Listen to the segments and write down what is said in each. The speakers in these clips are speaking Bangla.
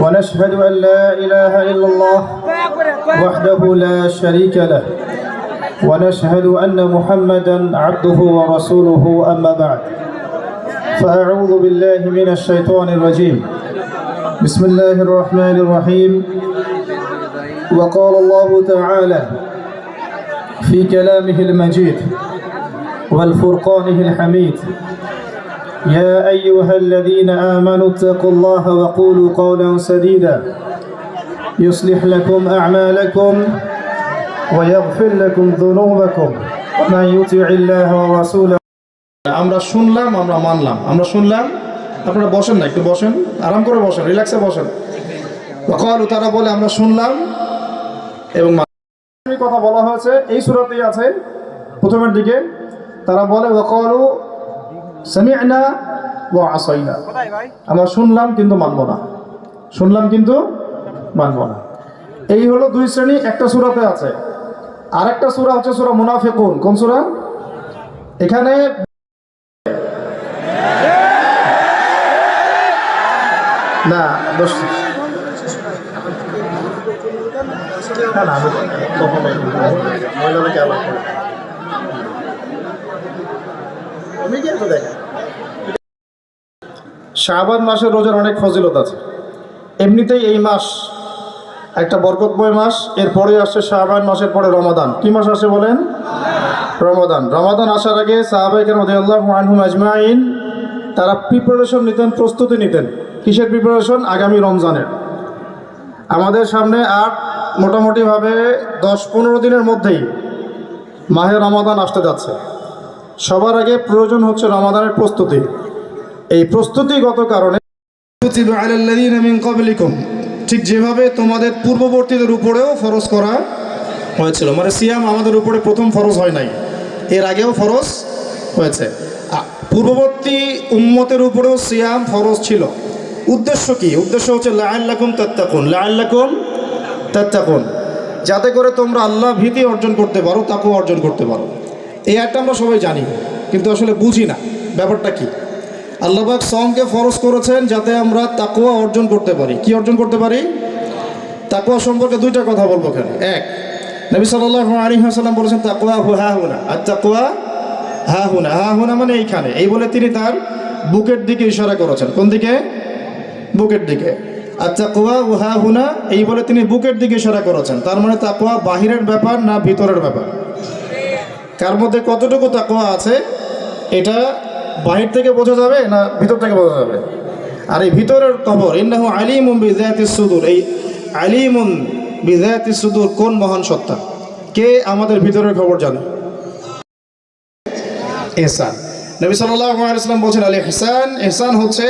ونشهد أن لا إله إلا الله وحده لا شريك له. ونشهد أن محمدا عبده ورسوله أما بعد. فأعوذ بالله من الشيطان الرجيم. بسم الله الرحمن الرحيم. وقال الله تعالى في كلامه المجيد والفرقانه الحميد يا أيها الذين آمنوا اتقوا الله وقولوا قولا سديدا يصلح لكم أعمالكم ويغفر لكم ذنوبكم ومن يطع الله ورسوله আমরা শুনলাম আমরা মানলাম আমরা শুনলাম আপনারা বসেন না একটু বসেন আরাম করে বসেন রিল্যাক্সে বসেন কলু তারা বলে আমরা শুনলাম এবং মানলাম। এই কথা বলা হয়েছে এই সুরাতেই আছে প্রথমের দিকে তারা বলে ওয়াকলু সামি'না ওয়া আসাইনা। আমরা শুনলাম কিন্তু মানব না। শুনলাম কিন্তু মানব না। এই হলো দুই শ্রেণি একটা সূরাতে আছে। আরেকটা সূরা হচ্ছে সূরা মুনাফিকুন। কোন সূরা? এখানে না দোষ না না আমি কখনোই মহিলাদেরকে আলাপ করি না। শাহবান মাসের রোজার অনেক ফজিলত আছে। এমনিতেই এই মাস একটা বরকতময় মাস, এরপরে আসছে শাহবান মাসের পরে রমাদান। কি মাস আসে বলেন? রমাদান। রমাদান আসার আগে আনহুম আজমাইন, তারা প্রিপারেশন নিতেন, প্রস্তুতি নিতেন। কিসের প্রিপারেশন আগামী রমজানের। আমাদের সামনে আর মোটামুটিভাবে দশ, পনেরো দিনের মধ্যেই মাহে রমাদান আসতে যাচ্ছে। সবার আগে প্রয়োজন হচ্ছে রমাদানের প্রস্তুতি। এই প্রস্তুতিগত কারণে ঠিক যেভাবে তোমাদের পূর্ববর্তীদের উপরেও ফরজ করা হয়েছিল মানে সিয়াম আমাদের উপরে প্রথম ফরজ হয় নাই, এর আগেও ফরজ হয়েছে। পূর্ববর্তী উম্মতের উপরেও সিয়াম ফরজ ছিল। উদ্দেশ্য কি? উদ্দেশ্য হচ্ছে লাআল্লাকুম তাত্তাকুন লাআল্লাকুম তাত্তাকুন। যাতে করে তোমরা আল্লাহ ভীতি অর্জন করতে পারো তাকেও অর্জন করতে পারো। এই একটা আমরা সবাই জানি, কিন্তু আসলে বুঝি না। ব্যাপারটা কি? আল্লাহবাক সমকে ফরজ করেছেন যাতে আমরা তাকুয়া অর্জন করতে পারি। কি অর্জন করতে পারি? তাকুয়া সম্পর্কে দুইটা কথা বলব কেন? এক, নবী সাল্লাহ আলী হাসাল্লাম বলেছেন তাকুয়া হা হুনা। আর তাকুয়া হা হুনা। হা হুনা মানে এইখানে। এই বলে তিনি তার বুকের দিকে ইশারা করেছেন। কোন দিকে? বুকের দিকে। আর তাকুয়া ও হা হুনা, এই বলে তিনি বুকের দিকে ইশারা করেছেন। তার মানে তাকুয়া বাহিরের ব্যাপার না ভিতরের ব্যাপার। কার মধ্যে কতটুকু তাকুয়া আছে, এটা বাহির থেকে বোঝা যাবে না ভিতর থেকে বোঝা যাবে? আর এই ভিতরের খবর ইন্নাহু আলিমুন বিজাতিস সুদূর, এই আলিমুন বিজাতিস সুদুর কোন মহান সত্তা? কে আমাদের ভিতরের খবর জানে? ইহসান নবী ওয়াসাল্লাম বলেন আল ইহসান ইহসান হচ্ছে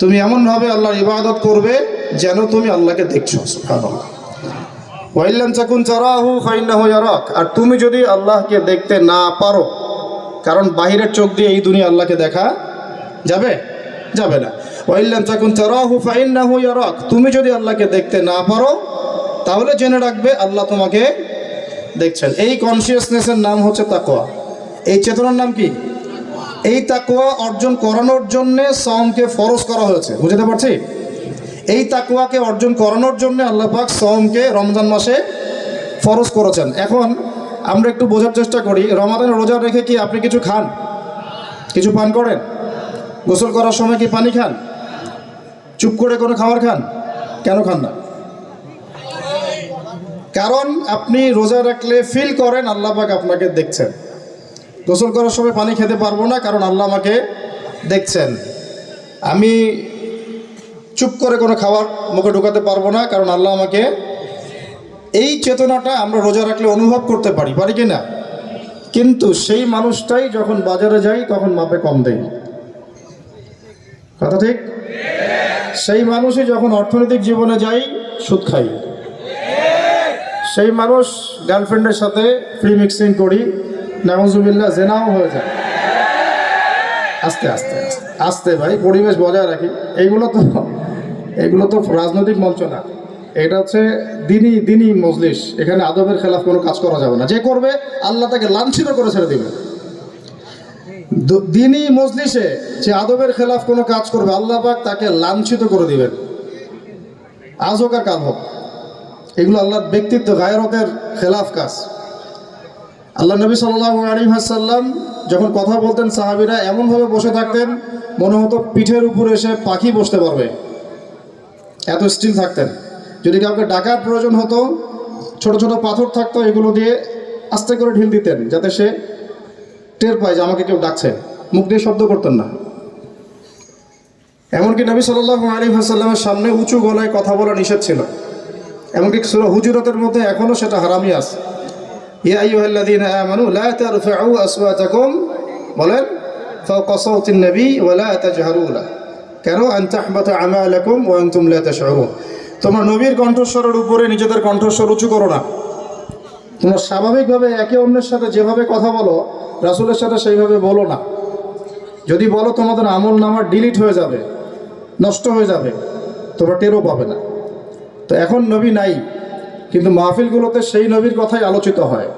তুমি এমনভাবে আল্লাহর ইবাদত করবে যেন তুমি আল্লাহকে দেখছ, সুবহানাল্লাহ। আর তুমি যদি আল্লাহকে দেখতে না পারো, কারণ বাহিরের চোখ দিয়ে এই দুনিয়া আল্লাহকে দেখা যাবে? যাবে না। ওয়াইল্লাম চাকুন চারাহু ফাইন্নাহু ইয়ারাক। তুমি যদি আল্লাহকে দেখতে না পারো, তাহলে জেনে রাখবে আল্লাহ তোমাকে দেখছেন। এই কনসিয়াসনেসের নাম হচ্ছে তাকোয়া এই চেতনার নাম কি? এই তাকোয়া অর্জন করানোর জন্যে সমকে ফরজ করা হয়েছে। বুঝতে পারছি? এই তাকুয়াকে অর্জন করানোর জন্য আল্লাহ পাক সমকে রমজান মাসে ফরজ করেছেন। এখন আমরা একটু বোঝার চেষ্টা করি রমাদান রোজা রেখে কি আপনি কিছু খান? কিছু পান করেন? গোসল করার সময় কি পানি খান? চুপ করে কোনো খাবার খান? কেন খান না? কারণ আপনি রোজা রাখলে ফিল করেন আল্লাহ পাক আপনাকে দেখছেন। গোসল করার সময় পানি খেতে পারব না, কারণ আল্লাহ আমাকে দেখছেন। আমি চুপ করে কোনো খাবার মুখে ঢোকাতে পারব না, কারণ আল্লাহ আমাকে এই চেতনাটা আমরা রোজা রাখলে অনুভব করতে পারি পারি কি না? কিন্তু সেই মানুষটাই যখন বাজারে যাই, তখন মাপে কম দেয় কথা ঠিক? সেই মানুষই যখন অর্থনৈতিক জীবনে যাই, সুদ খাই। সেই মানুষ গার্লফ্রেন্ডের সাথে ফ্রি মিক্সিং করি নামজুবিল্লা জেনাও হয়ে যায়। আস্তে আস্তে আস্তে আস্তে ভাই, পরিবেশ বজায় রাখি। এইগুলো তো এইগুলো তো রাজনৈতিক মঞ্চ না। এটা হচ্ছে দিনই দিনই মজলিস। এখানে আদবের খেলাফ কোনো কাজ করা যাবে না। যে করবে, আল্লাহ তাকে লাঞ্ছিত করে ছেড়ে দিবে। দিনই মজলিসে যে আদবের খেলাফ কোনো কাজ করবে, আল্লাহ পাক তাকে লাঞ্ছিত করে দিবেন। আজ হোক আর কাল হোক? এগুলো আল্লাহর ব্যক্তিত্ব, গায়রতের খেলাফ কাজ। আল্লাহ নবী সাল্লাহ আলী হাসাল্লাম যখন কথা বলতেন, সাহাবিরা এমনভাবে বসে থাকতেন, মনে হতো পিঠের উপর এসে পাখি বসতে পারবে। এত স্টিল থাকতেন। যদি কাউকে ডাকার প্রয়োজন হতো, ছোট ছোট পাথর থাকতো, এগুলো দিয়ে আস্তে করে ঢিল দিতেন, যাতে সে টের পায় যে আমাকে কেউ ডাকছে। মুখ দিয়ে শব্দ করতেন না। এমনকি নবী সাল্লাহ আলী হাসাল্লামের সামনে উঁচু গলায় কথা বলা নিষেধ ছিল। এমনকি হুজুরতের মধ্যে এখনও সেটা হারামি আছে। বলেন কেন? আন তাহবাতা আমালাকুম ওয়া আনতুম লা তোমরা নবীর কণ্ঠস্বরের উপরে নিজেদের কণ্ঠস্বর উঁচু করো না। তোমরা স্বাভাবিকভাবে একে অন্যের সাথে যেভাবে কথা বলো, রাসূলের সাথে সেইভাবে বলো না। যদি বলো তোমাদের আমল নামা ডিলিট হয়ে যাবে, নষ্ট হয়ে যাবে, তোমরা টেরও পাবে না। তো এখন নবী নাই, কিন্তু মাহফিলগুলোতে সেই নবীর কথাই আলোচিত হয়।